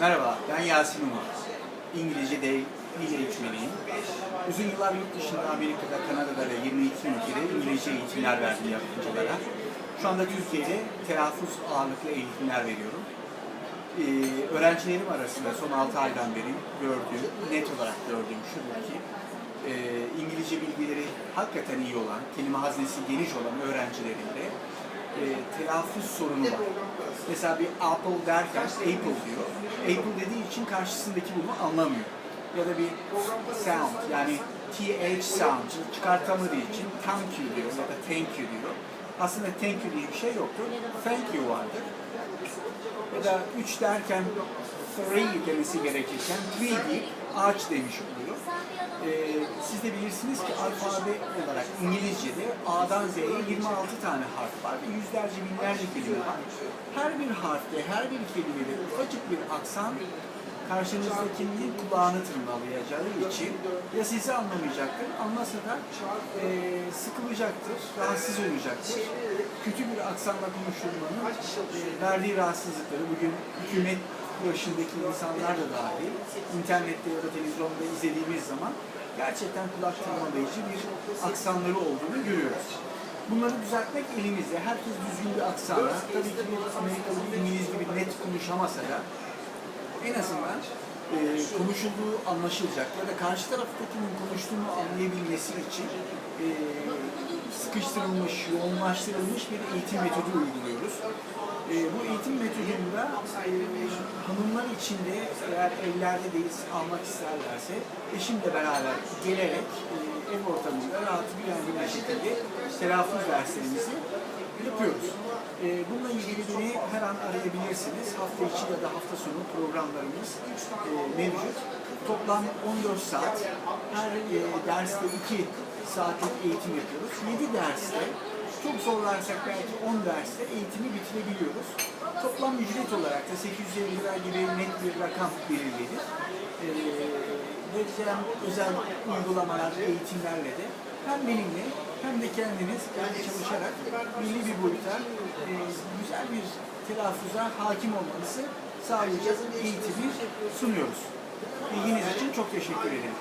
Merhaba, ben Yasin Umar. İngilizce de dil eğitmeniyim. Uzun yıllar yurt dışında Amerika'da, Kanada'da ve 22 ülkede İngilizce eğitimler verdim yapımcılara. Şu anda Türkiye'de telaffuz ağırlıklı eğitimler veriyorum. Ee, öğrencilerim arasında son 6 aydan beri gördüğüm, net olarak gördüğüm şudur ki e, İngilizce bilgileri hakikaten iyi olan, kelime haznesi geniş olan öğrencilerimde e, telaffuz sorunu var. Mesela bir apple derken apple diyor. Apple dediği için karşısındaki bunu anlamıyor. Ya da bir sound yani th sound çıkartamadığı için thank you diyor ya da thank you diyor. Aslında thank you diye bir şey yoktur. Thank you vardır. Ya da üç derken three demesi gerekirken three deyip ağaç demiş oluyor. Ee, siz de bilirsiniz ki alfabe olarak İngilizce'de A'dan Z'ye 26 tane harf var ve yüzlerce binlerce kelime var. Her bir harfte, her bir kelimede ufacık bir aksan karşınızdakinin kulağını tırmalayacağı için ya sizi anlamayacaktır, anlasa da e, sıkılacaktır, rahatsız olacaktır. Kötü bir aksanla konuşulmanın e, verdiği rahatsızlıkları bugün hükümet başındaki insanlar da dahil internette ya da televizyonda izlediğimiz zaman gerçekten kulak tırmalayıcı bir aksanları olduğunu görüyoruz. Bunları düzeltmek elimizde. Herkes düzgün bir aksanla, tabii ki bir Amerikalı İngiliz gibi net konuşamasa da en azından e, konuşulduğu anlaşılacak ya da karşı taraftakinin konuştuğunu anlayabilmesi sıkıştırılmış, yoğunlaştırılmış bir eğitim metodu uyguluyoruz. E, bu eğitim metodunda e, hanımlar içinde eğer evlerde değilse almak isterlerse eşimle beraber gelerek e, ev ortamında rahat güvenli bir şekilde telaffuz derslerimizi yapıyoruz. E, bununla ilgili beni her an arayabilirsiniz. Hafta içi ya da hafta sonu programlarımız e, mevcut. Toplam 14 saat. Her e, derste 2 saatlik eğitim yapıyoruz. 7 derste çok zorlarsak belki 10 derste eğitimi bitirebiliyoruz. Toplam ücret olarak da 850 lira gibi net bir rakam belirlenir. Ee, özel uygulamalar, eğitimlerle de hem benimle hem de kendiniz kendi çalışarak milli bir boyuta e, güzel bir telaffuza hakim olmanızı sağlayacak eğitimi sunuyoruz. İlginiz için çok teşekkür ederim.